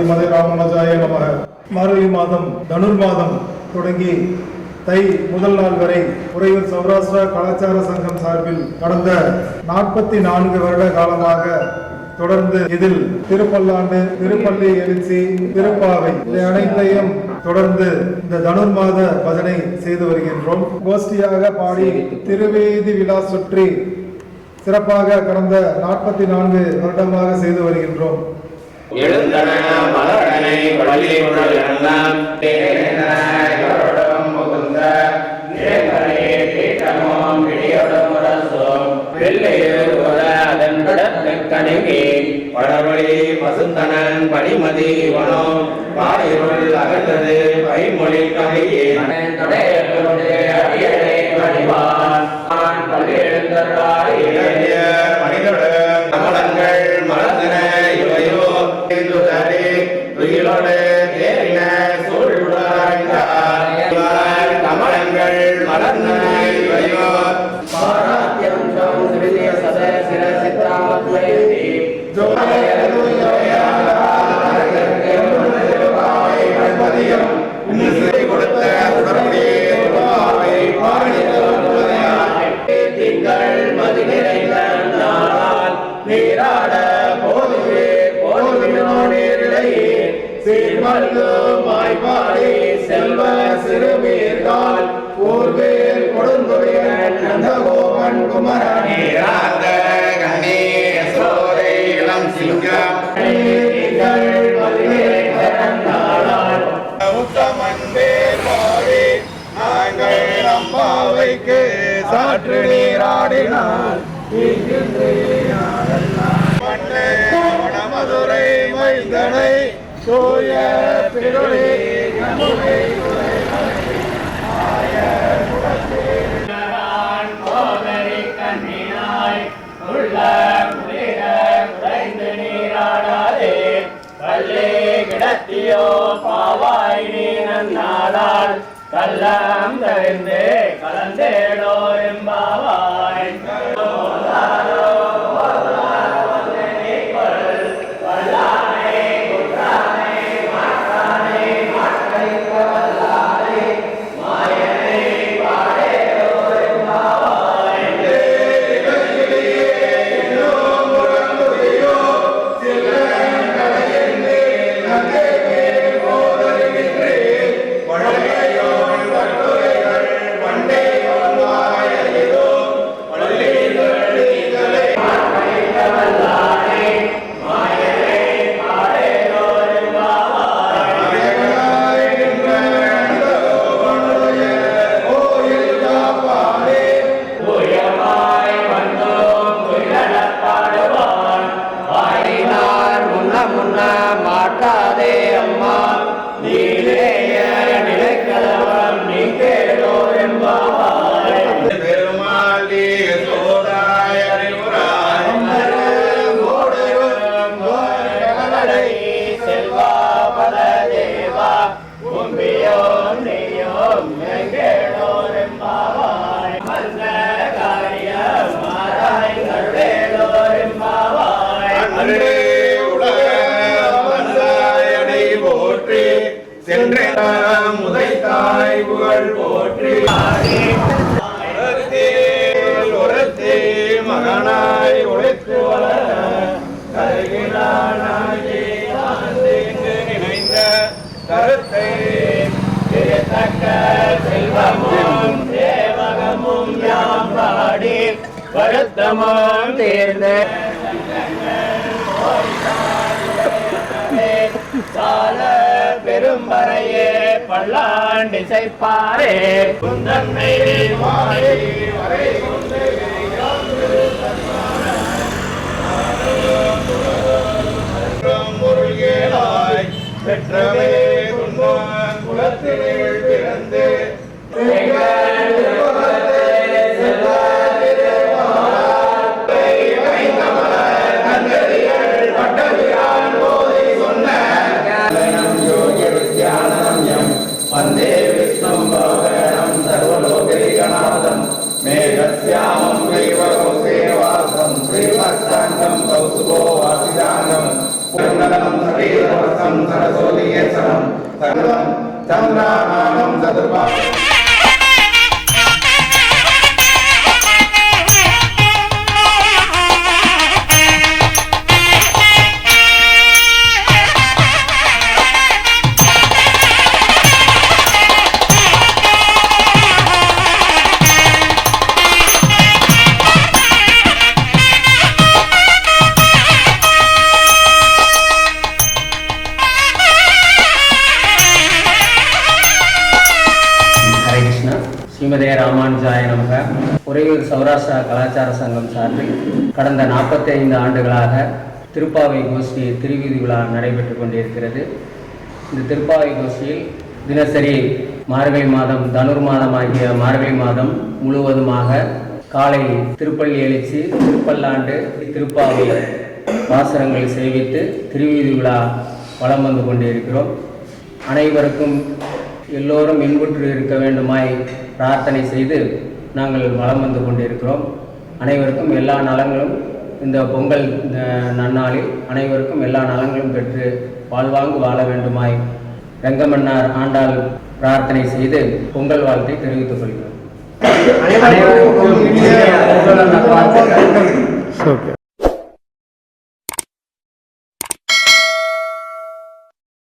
ஸ்ரீமதி ராமானுஜாய நமக. மார்கழி மாதம் தனுர் மாதம் தொடங்கி தை முதல் நாள் வரை உறையூர் சௌராஷ்டிரா கலாச்சார சங்கம் சார்பில் கடந்த நாற்பத்தி நான்கு வருட காலமாக தொடர்ந்து இதில் திருப்பல்லாண்டு திருப்பள்ளி எழுச்சி திருப்பாவை இதை அனைத்தையும் தொடர்ந்து இந்த தனுர் மாத பஜனை செய்து வருகின்றோம். கோஷ்டியாக பாடி திருவேதி விழா சுற்றி சிறப்பாக கடந்த நாற்பத்தி நான்கு வருடமாக செய்து வருகின்றோம். எழுந்தன மலரனை பள்ளி எல்லாம் தேனோடும் முகுந்த நிறங்களே தீட்டமோம் பிடியோடும் ரசோம் வெள்ளையர் வர அதன் கடத்து கணிகி பசுந்தனன் அகன்றது பைமொழி துயிலோடு தேறின சூழ்வுடாய்ந்தார் கமலங்கள் மலர்ந்தன கொடுத்த மதி நிறைந்த நீராட சீர்மல்கு மாய்பாடி செல்வ சிறுமீர்கால் ஊர்வேல் கொடுந்துடைய நந்தகோபன் குமர நீராந்த கண்ணே இளம் சிங்கம். அம்பாவைக்கு சாற்று மண்ணே மதுரை மைந்தனை தூய பிருளி கோதரி கண்ணினாய் பாவாய் நீ நன்னாடால் கள்ளம் கலந்தே சென்ற முதைத்தாய் புகழ் போற்றி. உரத்தே மகனாய் உழைத்து வளர கருகினானாகி நினைந்த கருத்தை. தக்க செல்வமும் தேவகமும் யாம் பாடி வருத்தமாம் தேர்ந்த. பெரும்பறையே பல்லாண்டு செய்ப்பாரே குந்தன்னை மாறி வரை నందనం సవేదవసం సరసోదయేసనం సర్వం చంద్రామానం చతుర్భాగం ஸ்ரீமதே ராமானுஜாய நமக. உறையூர் சௌராஷ்டிரா கலாச்சார சங்கம் சார்பில் கடந்த 45 ஆண்டுகளாக திருப்பாவை கோஷ்டி திருவீதி விழா நடைபெற்று கொண்டிருக்கிறது. இந்த திருப்பாவை கோஷ்டியில் தினசரி மார்கழி மாதம் தனுர் மாதம் ஆகிய மார்கழி மாதம் முழுவதுமாக காலை திருப்பள்ளி எழுச்சி திருப்பல்லாண்டு திருப்பாவை வாசகங்கள் சேவித்து திருவீதி விழா வலம் வந்து கொண்டிருக்கிறோம். அனைவருக்கும் எல்லோரும் இன்புற்று இருக்க வேண்டுமாய் பிரார்த்தனை செய்து நாங்கள் வலம் வந்து கொண்டிருக்கிறோம். அனைவருக்கும் எல்லா நலங்களும். இந்த பொங்கல் நன்னாளில் அனைவருக்கும் எல்லா நலங்களும் பெற்று வாழ்வாங்கு வாழ வேண்டுமாய் ரங்கமன்னார் ஆண்டாள் பிரார்த்தனை செய்து பொங்கல் வாழ்த்தை தெரிவித்துக் கொள்கிறோம். அனைவருக்கும்